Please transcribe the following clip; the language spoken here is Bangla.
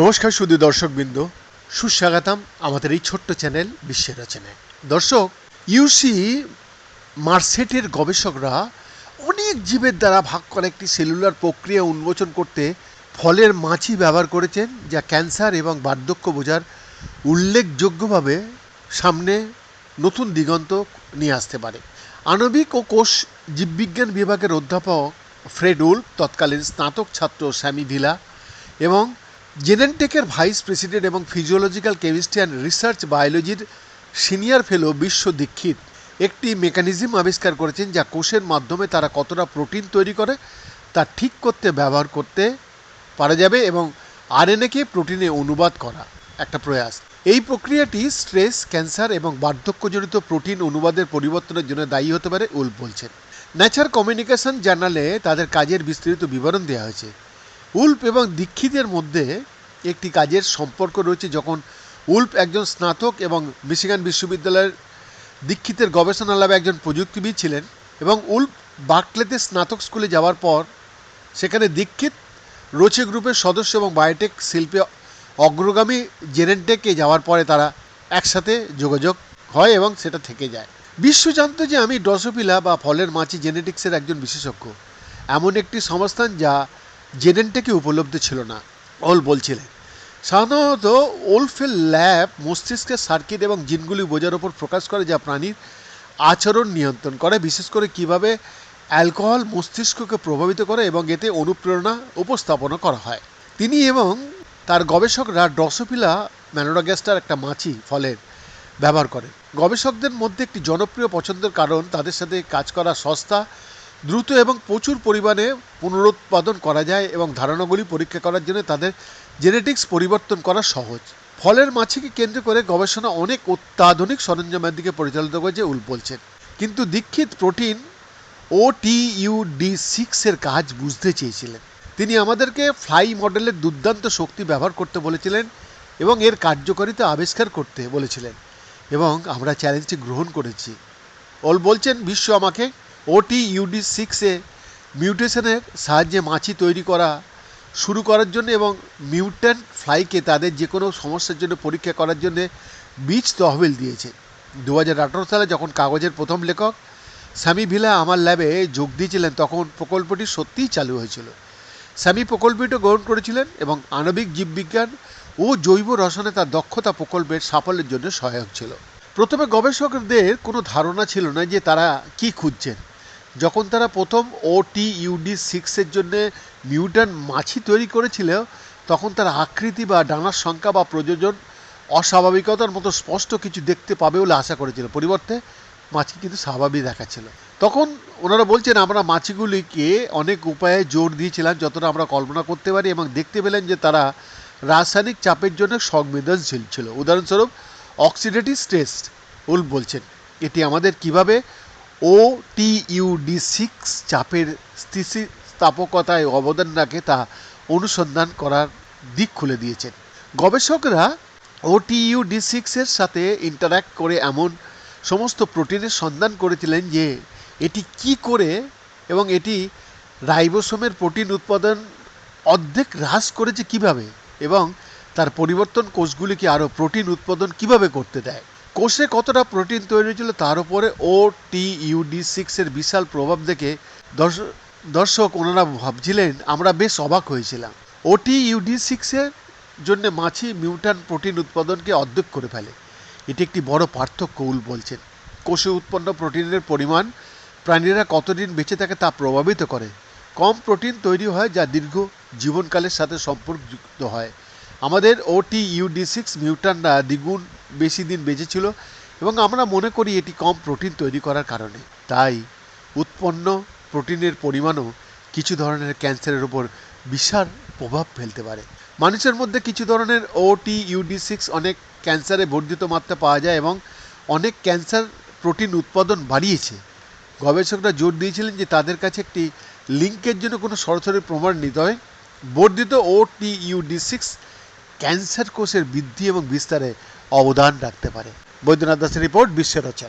নমস্কার শুধু দর্শকবৃন্দ, সুস্বাগতম আমাদের এই ছোট্ট চ্যানেল বিশ্বের রচনায়। দর্শক ইউসি মার্সেটের গবেষকরা অনেক জীবের দ্বারা ভাগ করা একটি সেলুলার প্রক্রিয়া উন্মোচন করতে ফলের মাছি ব্যবহার করেছেন, যা ক্যান্সার এবং বার্ধক্য বোঝার উল্লেখযোগ্যভাবে সামনে নতুন দিগন্ত নিয়ে আসতে পারে। আণবিক ও কোষ জীববিজ্ঞান বিভাগের অধ্যাপক ফ্রেড উল্ফ তৎকালীন স্নাতক ছাত্র স্যামি ভিলা এবং জেনেনটেকের ভাইস প্রেসিডেন্ট এবং ফিজিওলজিক্যাল কেমিস্ট্রি অ্যান্ড রিসার্চ বায়োলজির সিনিয়র ফেলো বিশ্ব দীক্ষিত। একটি মেকানিজম আবিষ্কার করেছেন যা কোষের মাধ্যমে তারা কতটা প্রোটিন তৈরি করে তা ঠিক করতে, ব্যবহার করতে পারা যাবে এবং আরএনএকে প্রোটিনে অনুবাদ করা। একটা প্রয়াস। এই প্রক্রিয়াটি স্ট্রেস, ক্যান্সার এবং বার্ধক্যজনিত প্রোটিন অনুবাদের পরিবর্তনের জন্য দায়ী হতে পারে উল্ফ বলছেন। ন্যাচার কমিউনিকেশন জার্নালে তাদের কাজের বিস্তারিত বিবরণ দেওয়া হয়েছে। উল্ফ এবং দীক্ষিতের মধ্যে একটি কাজের সম্পর্ক রয়েছে যখন উল্ফ একজন স্নাতক এবং মিশিগান বিশ্ববিদ্যালয়ের দীক্ষিতের গবেষণা ল্যাবে একজন প্রযুক্তিবিদ ছিলেন এবং উল্ফ বার্কলেতে স্নাতক স্কুলে যাওয়ার পর সেখানে দীক্ষিত রোচে গ্রুপের সদস্য এবং বায়োটেক শিল্পে অগ্রগামী জেনেনটেকে যাওয়ার পরে তারা একসাথে যোগাযোগ হয় এবং সেটা থেকে যায়। বিশ্ব জানত যে আমি ড্রসোপিলা বা ফলের মাছি জেনেটিক্সের একজন বিশেষজ্ঞ। এমন একটি সংস্থান যা জেনেনটেকে উপলব্ধ ছিল না অল বলছিলেন। সাধারণত ওলফের ল্যাব মস্তিষ্কের সার্কিট এবং জিনগুলি বোঝার ওপর প্রকাশ করে যা প্রাণীর আচরণ নিয়ন্ত্রণ করে, বিশেষ করে কীভাবে অ্যালকোহল মস্তিষ্ককে প্রভাবিত করে এবং এতে অনুপ্রেরণা উপস্থাপনা করা হয়। তিনি এবং তার গবেষকরা ড্রসোফিলা ম্যানোডাগ্যাস্টার একটা মাছি ফলের ব্যবহার করেন গবেষকদের মধ্যে একটি জনপ্রিয় পছন্দের কারণ তাদের সাথে কাজ করা সস্তা, দ্রুত এবং প্রচুর পরিমাণে পুনরুৎপাদন করা যায় এবং ধারণাগুলি পরীক্ষা করার জন্য তাদের জেনেটিক্স পরিবর্তন করা সহজ। ফলের মাছিকে কেন্দ্র করে গবেষণা অনেক অত্যাধুনিক সরঞ্জামের দিকে পরিচালিত করেছে উল বলছেন। কিন্তু দীক্ষিত প্রোটিন ও টি ইউ ডি সিক্সের কাজ বুঝতে চেয়েছিলেন। তিনি আমাদেরকে ফ্লাই মডেলের দুর্দান্ত শক্তি ব্যবহার করতে বলেছিলেন এবং এর কার্যকারিতা আবিষ্কার করতে বলেছিলেন এবং আমরা চ্যালেঞ্জটি গ্রহণ করেছি। ওল বলছেন বিশ্ব আমাকে ওটি ইউডি সিক্সে মিউটেশনের সাহায্যে মাছি তৈরি করা, শুরু করার জন্য এবং মিউট্যান্ট ফ্লাইকে তাদের যে কোনো সমস্যার জন্য পরীক্ষা করার জন্য বীজ তহবিল দিয়েছে। দু হাজার আঠেরো সালে যখন কাগজের প্রথম লেখক স্বামী ভিলা আমার ল্যাবে যোগ দিয়েছিলেন, তখন প্রকল্পটি সত্যিই চালু হয়েছিল। স্যামি প্রকল্পটি গ্রহণ করেছিলেন এবং আণবিক জীববিজ্ঞান ও জৈব রসায়নে তার দক্ষতা প্রকল্পের সাফল্যের জন্য সহায়ক ছিল। প্রথমে গবেষকদের কোনো ধারণা ছিল না যে তারা কি খুঁজছেন। যখন তারা প্রথম ওটি ইউডি সিক্সের জন্য মিউটান মাছি তৈরি করেছিল, তখন তার আকৃতি বা ডানার সংখ্যা বা প্রযোজন অস্বাভাবিকতার মতো স্পষ্ট কিছু দেখতে পাবে বলে আশা করেছিল। পরিবর্তে মাছি কিন্তু স্বাভাবিক দেখাচ্ছিল। তখন ওনারা বলছেন, আমরা মাছিগুলিকে অনেক উপায়ে জোর দিয়েছিলাম, যতটা আমরা কল্পনা করতে পারি এবং দেখতে পেলেন যে তারা রাসায়নিক চাপের জন্য সংবেদনশীল ছিল। উদাহরণস্বরূপ অক্সিডেটিভ স্ট্রেস উল বলছেন, এটি আমাদের কীভাবে ও ইউডি সিক্স চাপের স্থিতিস্থাপকতায় অবদান রাখে তা অনুসন্ধান করার দিক খুলে দিয়েছেন। গবেষকরা ও টি ইউডি সিক্সের সাথে ইন্টারাক্ট করে এমন সমস্ত প্রোটিনের সন্ধান করেছিলেন যে এটি কি করে এবং এটি রাইবোসোমের প্রোটিন উৎপাদন অর্ধেক হ্রাস করেছে কীভাবে এবং তার পরিবর্তন কোষগুলিকে আরও প্রোটিন উৎপাদন কীভাবে করতে দেয়। কোষে কতটা প্রোটিন তৈরি হয়েছিল তার উপরে ও টি ইউডি সিক্সের বিশাল প্রভাব দেখে দর্শক ওনারা ভাবছিলেন, আমরা বেশ অবাক হয়েছিলাম। ও ওটি ইউডি সিক্সের জন্য মাছি মিউটান প্রোটিন উৎপাদনকে অর্ধেক করে ফেলে। এটি একটি বড় পার্থক্য, উল বলছেন। কোষে উৎপন্ন প্রোটিনের পরিমাণ প্রাণীরা কতদিন বেঁচে থাকে তা প্রভাবিত করে। কম প্রোটিন তৈরি হয় যা দীর্ঘ জীবনকালের সাথে সম্পর্কযুক্ত হয়। আমাদের ওটি ইউডি সিক্স মিউটানরা দ্বিগুণ বেশি দিন বেঁচেছিল এবং আমরা মনে করি এটি কম প্রোটিন তৈরি করার কারণে। তাই উৎপন্ন প্রোটিনের পরিমাণও কিছু ধরনের ক্যান্সারের উপর বিশাল প্রভাব ফেলতে পারে। মানুষের মধ্যে কিছু ধরনের ওটি ইউডি সিক্স অনেক ক্যান্সারে বর্ধিত মাত্রা পাওয়া যায় এবং অনেক ক্যান্সার প্রোটিন উৎপাদন বাড়িয়েছে। গবেষকরা জোর দিয়েছিলেন যে তাদের কাছে একটি লিঙ্কের জন্য কোনো সরাসরি প্রমাণ নিতে হয়। বর্ধিত O T UD six cancer কোষের বৃদ্ধি এবং বিস্তারে অবদান রাখতে পারে। বৈদ্যনাথ দাসের রিপোর্ট বিশ্বের রচনা।